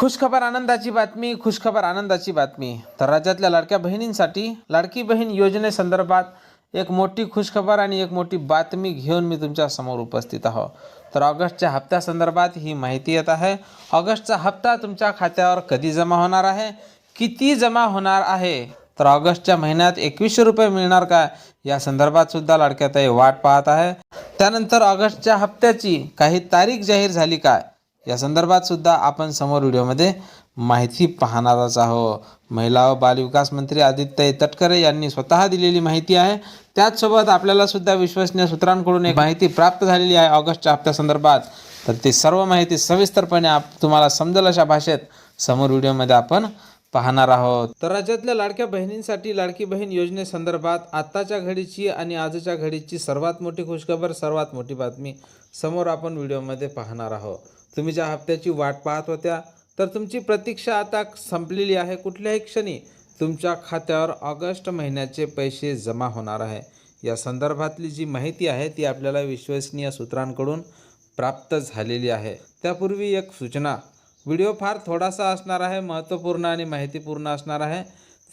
खुशखबर आनंदाची बातमी खुशखबर आनंदाची बातमी. तर राज्यातल्या लाडक्या बहिणींसाठी लाडकी बहीण योजनेसंदर्भात एक मोठी खुशखबर आणि एक मोठी बातमी घेऊन मी तुमच्यासमोर उपस्थित आहो. तर ऑगस्टच्या हप्त्यासंदर्भात ही माहिती येत आहे. ऑगस्टचा हप्ता तुमच्या खात्यावर कधी जमा होणार आहे? किती जमा होणार आहे? तर ऑगस्टच्या महिन्यात एकवीसशे रुपये मिळणार का या संदर्भात सुद्धा लाडक्याताई वाट पाहत आहे. त्यानंतर ऑगस्टच्या हप्त्याची काही तारीख जाहीर झाली काय? या संदर्भात सुद्धा आपण समोर व्हिडिओमध्ये माहिती पाहणारच आहोत. महिला व बालविकास मंत्री आदित्य तटकरे यांनी स्वतः दिलेली माहिती आहे. त्याचसोबत आपल्याला सुद्धा विश्वसनीय सूत्रांकडून एक माहिती प्राप्त झालेली आहे ऑगस्टच्या हप्त्यासंदर्भात तर ती सर्व माहिती सविस्तरपणे आप तुम्हाला समजेल अशा भाषेत समोर व्हिडिओमध्ये आपण पाहणार आहोत. तर राज्यातल्या लाडक्या बहिणींसाठी लाडकी बहीण योजनेसंदर्भात आत्ताच्या घडीची आणि आजच्या घडीची सर्वात मोठी खुशखबर सर्वात मोठी बातमी समोर आपण व्हिडिओमध्ये पाहणार आहोत. तुम्ही ज्या हप्त्याची वाट पाहत होत्या तर तुमची प्रतीक्षा आता संपलेली आहे. कुठल्याही क्षणी तुमच्या खात्यावर ऑगस्ट महिन्याचे पैसे जमा होणार आहे. या संदर्भातली जी माहिती आहे ती आपल्याला विश्वसनीय सूत्रांकडून प्राप्त झालेली आहे. त्यापूर्वी एक सूचना. व्हिडिओ फार थोडासा असणार आहे महत्त्वपूर्ण आणि माहितीपूर्ण असणार आहे.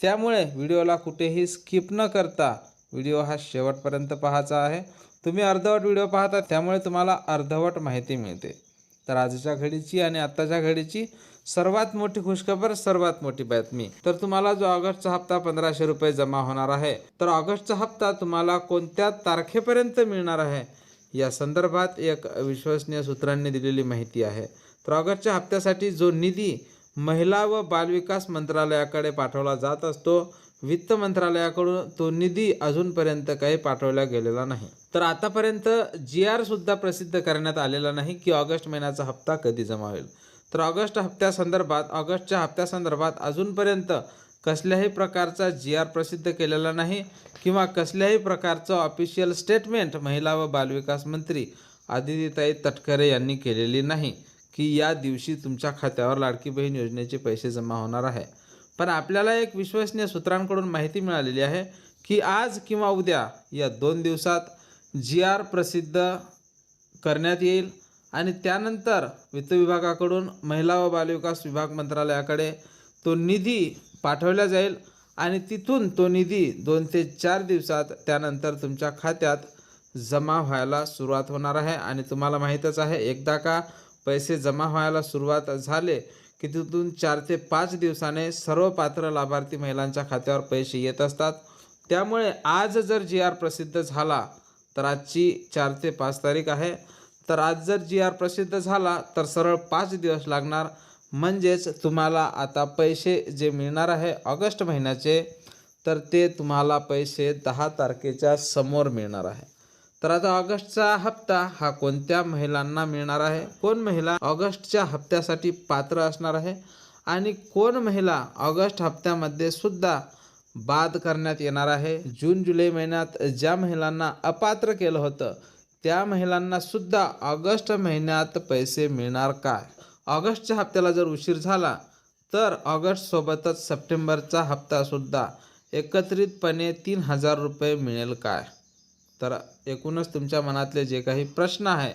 त्यामुळे व्हिडिओला कुठेही स्किप न करता व्हिडिओ हा शेवटपर्यंत पाहायचा आहे. तुम्ही अर्धवट व्हिडिओ पाहता त्यामुळे तुम्हाला अर्धवट माहिती मिळते. तर आजच्या घडीची आणि आत्ताच्या घडीची सर्वात मोठी खुशखबर सर्वात मोठी बातमी. तर तुम्हाला जो ऑगस्टचा हप्ता पंधराशे रुपये जमा होणार आहे तर ऑगस्टचा हप्ता तुम्हाला कोणत्या तारखेपर्यंत मिळणार आहे? या संदर्भात एक विश्वसनीय सूत्रांनी दिलेली माहिती आहे. तर ऑगस्टच्या हप्त्यासाठी जो निधी महिला व बालविकास मंत्रालयाकडे पाठवला जात असतो वित्त मंत्रालयाकडून तो निधी अजूनपर्यंत काही पाठवला गेलेला नाही. तर आतापर्यंत जी आर सुद्धा प्रसिद्ध करण्यात आलेला नाही की ऑगस्ट महिन्याचा हप्ता कधी जमा होईल. तर ऑगस्ट हप्त्यासंदर्भात ऑगस्टच्या हप्त्यासंदर्भात अजूनपर्यंत कसल्याही प्रकारचा जी आर प्रसिद्ध केलेला नाही किंवा कसल्याही प्रकारचं ऑफिशियल स्टेटमेंट महिला व बालविकास मंत्री आदितीताई तटकरे यांनी केलेली नाही की या दिवशी तुमच्या खात्यावर लाडकी बहीण योजनेचे पैसे जमा होणार आहे. पण आपल्याला एक विश्वसनीय सूत्रांकडून माहिती मिळालेली आहे की आज किंवा उद्या या दोन दिवसात जी आर प्रसिद्ध करण्यात येईल. आणि त्यानंतर वित्त विभागाकडून महिला व बालविकास विभाग मंत्रालयाकडे तो निधी पाठवला जाईल. आणि तिथून तो निधी दोन ते चार दिवसात त्यानंतर तुमच्या खात्यात जमा व्हायला सुरुवात होणार आहे. आणि तुम्हाला माहीतच आहे एकदा का पैसे जमा व्हायला सुरुवात झाले की तिथून चार ते पाच दिवसाने सर्व पात्र लाभार्थी महिलांच्या खात्यावर पैसे येत असतात. त्यामुळे आज जर जी आर प्रसिद्ध झाला तर आजची चार ते पाच तारीख आहे. तर आज जर जी आर प्रसिद्ध झाला तर सरळ पाच दिवस लागणार. म्हणजेच तुम्हाला आता पैसे जे मिळणार आहे ऑगस्ट महिन्याचे तर ते तुम्हाला पैसे दहा तारखेच्या समोर मिळणार आहे. तर आता ऑगस्टचा हप्ता हा कोणत्या महिलांना मिळणार आहे? कोण महिला ऑगस्टच्या हप्त्यासाठी पात्र असणार आहे? आणि कोण महिला ऑगस्ट हप्त्यामध्ये सुद्धा बाद करण्यात येणार आहे? जून जुलै महिन्यात ज्या महिलांना अपात्र केलं होतं त्या महिलांना सुद्धा ऑगस्ट महिन्यात पैसे मिळणार काय ऑगस्टच्या हप्त्याला जर उशीर झाला तर ऑगस्टसोबतच सप्टेंबरचा हप्तासुद्धा एकत्रितपणे तीन हजार रुपये मिळेल काय? तर एकूणच तुमच्या मनातले जे काही प्रश्न आहे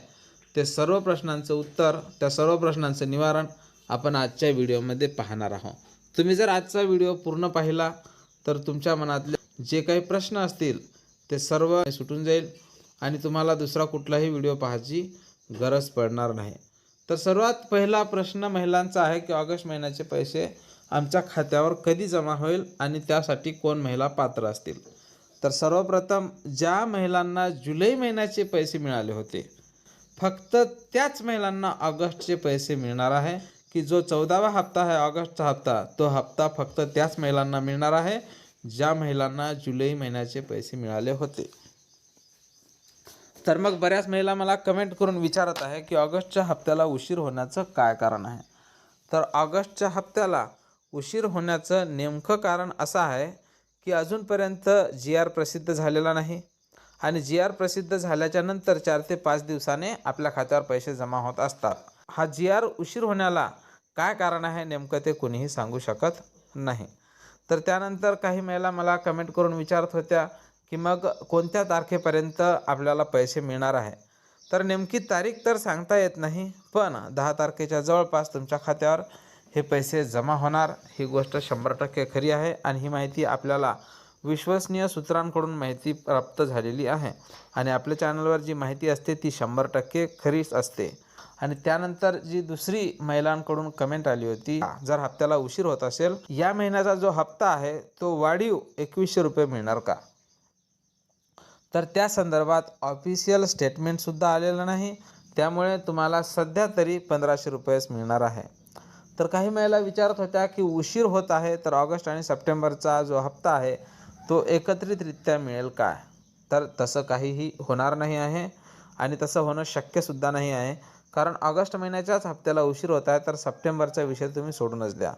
ते सर्व प्रश्नांचं उत्तर त्या सर्व प्रश्नांचं निवारण आपण आजच्या व्हिडिओमध्ये पाहणार आहोत. तुम्ही जर आजचा व्हिडिओ पूर्ण पाहिला तर तुमच्या मनातले जे काही प्रश्न असतील ते सर्व सुटून जाईल आणि तुम्हाला दुसरा कुठलाही व्हिडिओ पाहायची गरज पडणार नाही. तर सर्वात पहिला प्रश्न महिलांचा आहे की ऑगस्ट महिन्याचे पैसे आमच्या खात्यावर कधी जमा होईल आणि त्यासाठी कोण महिला पात्र असतील? तर सर्वप्रथम ज्या महिलांना जुलै महिन्याचे पैसे मिळाले होते फक्त त्याच महिलांना ऑगस्टचे पैसे मिळणार आहे की जो चौदावा हप्ता आहे ऑगस्टचा हप्ता तो हप्ता फक्त त्याच महिलांना मिळणार आहे ज्या महिलांना जुलै महिन्याचे पैसे मिळाले होते. तर मग बऱ्याच महिला मला कमेंट करून विचारत आहे की ऑगस्टच्या हप्त्याला उशीर होण्याचं काय कारण आहे? तर ऑगस्टच्या हप्त्याला उशीर होण्याचं नेमकं कारण असं आहे की अजूनपर्यंत जी आर प्रसिद्ध झालेला नाही आणि जी आर प्रसिद्ध झाल्याच्यानंतर चार ते पाच दिवसाने आपल्या खात्यावर पैसे जमा होत असतात. हा जी आर उशीर होण्याला काय कारण आहे नेमकं ते कुणीही सांगू शकत नाही. तर त्यानंतर काही महिला मला कमेंट करून विचारत होत्या की मग कोणत्या तारखेपर्यंत आपल्याला पैसे मिळणार आहे? तर नेमकी तारीख तर सांगता येत नाही पण दहा तारखेच्या जवळपास तुमच्या खात्यावर हे पैसे जमा होणार ही गोष्ट शंभर टक्के खरी आहे आणि ही माहिती आपल्याला विश्वसनीय सूत्रांकडून माहिती प्राप्त झालेली आहे. आणि आपल्या चॅनलवर जी माहिती असते ती शंभर टक्के खरीच असते. आणि त्यानंतर जी दुसरी महिलांकडून कमेंट आली होती जर हप्त्याला उशीर होत असेल या महिन्याचा जो हप्ता आहे तो वाढीव एकवीसशे रुपये मिळणार का? तर त्या संदर्भात ऑफिशियल स्टेटमेंटसुद्धा आलेलं नाही. त्यामुळे तुम्हाला सध्या तरी पंधराशे रुपयेच मिळणार आहे. तर काही महिला विचारत होत्या की उशीर होत आहे तर ऑगस्ट आणि सप्टेंबरचा जो हप्ता आहे तो एकत्रितरित्या मिळेल काय? तर तसं काहीही होणार नाही आहे आणि तसं होणं शक्यसुद्धा नाही आहे. कारण ऑगस्ट महिन्याच्याच हप्त्याला उशीर होत आहे तर सप्टेंबरचा विषय तुम्ही सोडूनच द्या.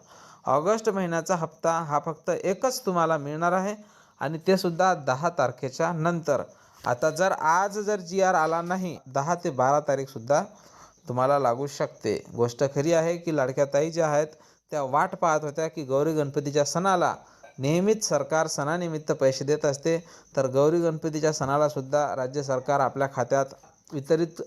ऑगस्ट महिन्याचा हप्ता हा फक्त एकच तुम्हाला मिळणार आहे आणि ते सुद्धा दहा तारखेच्या नंतर. आता जर आज जर जी आर आला नाही दहा ते बारा तारीखसुद्धा तुम्हाला लागू शकते. गोष्ट खरी आहे की लाडक्या ताई ज्या आहेत त्या वाट पाहत होत्या की गौरी गणपतीच्या सणाला नेहमीच सरकार सणानिमित्त पैसे देत असते. तर गौरी गणपतीच्या सणालासुद्धा राज्य सरकार आपल्या खात्यात वितरित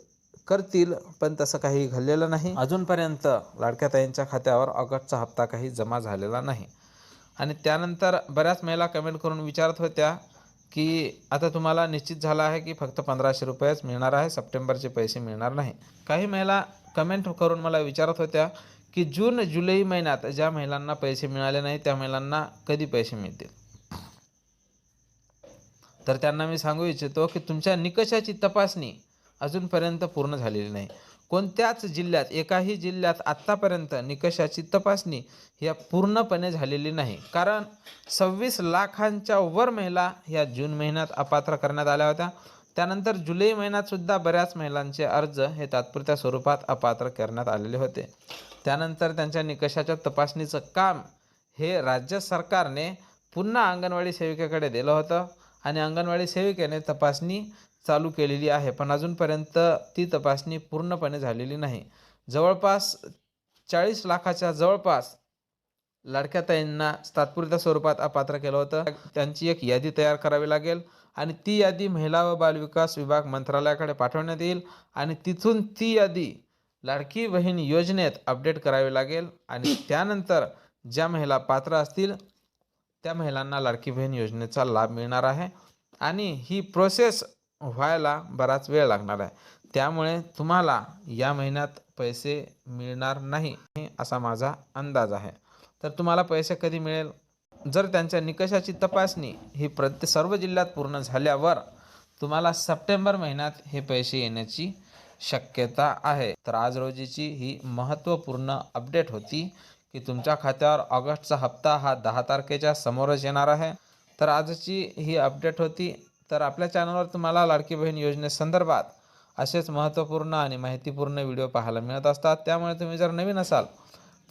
करतील पण तसं काही घडलेलं नाही. अजूनपर्यंत लाडक्या ताईंच्या खात्यावर ऑगस्टचा हप्ता काही जमा झालेला नाही. आणि त्यानंतर बऱ्याच महिला कमेंट करून विचारत होत्या की आता तुम्हाला निश्चित झालं आहे की फक्त पंधराशे रुपयेच मिळणार आहे सप्टेंबरचे पैसे मिळणार नाही. काही महिला कमेंट करून मला विचारत होत्या की जून जुलै महिन्यात ज्या महिलांना पैसे मिळाले नाही त्या महिलांना कधी पैसे मिळतील? तर त्यांना मी सांगू इच्छितो की तुमच्या निकषाची तपासणी अजूनपर्यंत पूर्ण झालेली नाही. कोणत्याच जिल्ह्यात एकाही जिल्ह्यात आत्तापर्यंत निकषाची तपासणी ह्या पूर्णपणे झालेली नाही. कारण सव्वीस लाखांच्या वर महिला ह्या जून महिन्यात अपात्र करण्यात आल्या होत्या. त्यानंतर जुलै महिन्यातसुद्धा बऱ्याच महिलांचे अर्ज हे तात्पुरत्या स्वरूपात अपात्र करण्यात आलेले होते. त्यानंतर त्यांच्या निकषाच्या तपासणीचं काम हे राज्य सरकारने पुन्हा अंगणवाडी सेविकेकडे दिलं होतं आणि अंगणवाडी सेविकेने तपासणी चालू केलेली आहे पण अजूनपर्यंत ती तपासणी पूर्णपणे झालेली नाही. जवळपास चाळीस लाखाच्या जवळपास लाडक्या ताईंना तात्पुरत्या स्वरूपात अपात्र केलं होतं. त्यांची एक यादी तयार करावी लागेल आणि ती यादी महिला व बालविकास विभाग मंत्रालयाकडे पाठवण्यात येईल आणि तिथून ती यादी लाडकी बहीण योजनेत अपडेट करावी लागेल आणि त्यानंतर ज्या महिला पात्र असतील त्या महिलांना लाडकी बहीण योजनेचा लाभ मिळणार आहे. आणि ही प्रोसेस व्हायला बराच वेळ लागणार आहे. त्यामुळे तुम्हाला या महिन्यात पैसे मिळणार नाही असा माझा अंदाज आहे. तर तुम्हाला पैसे कधी मिळेल? जर त्यांच्या निकषाची तपासणी ही प्रत्य सर्व जिल्ह्यात पूर्ण झाल्यावर तुम्हाला सप्टेंबर महिन्यात हे पैसे येण्याची शक्यता आहे. तर आज रोजीची ही महत्त्वपूर्ण अपडेट होती की तुमच्या खात्यावर ऑगस्टचा हप्ता हा दहा तारखेच्या समोरच येणार आहे. तर आजची ही अपडेट होती. तर आपल्या चॅनलवर तुम्हाला लाडकी बहीण योजनेसंदर्भात असेच महत्त्वपूर्ण आणि माहितीपूर्ण व्हिडिओ पाहायला मिळत असतात. त्यामुळे तुम्ही जर नवीन असाल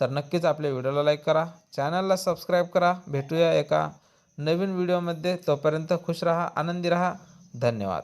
तर नक्कीच आपल्या व्हिडिओला लाईक करा चॅनलला सबस्क्राईब करा. भेटूया एका नवीन व्हिडिओमध्ये. तोपर्यंत खुश रहा आनंदी रहा. धन्यवाद.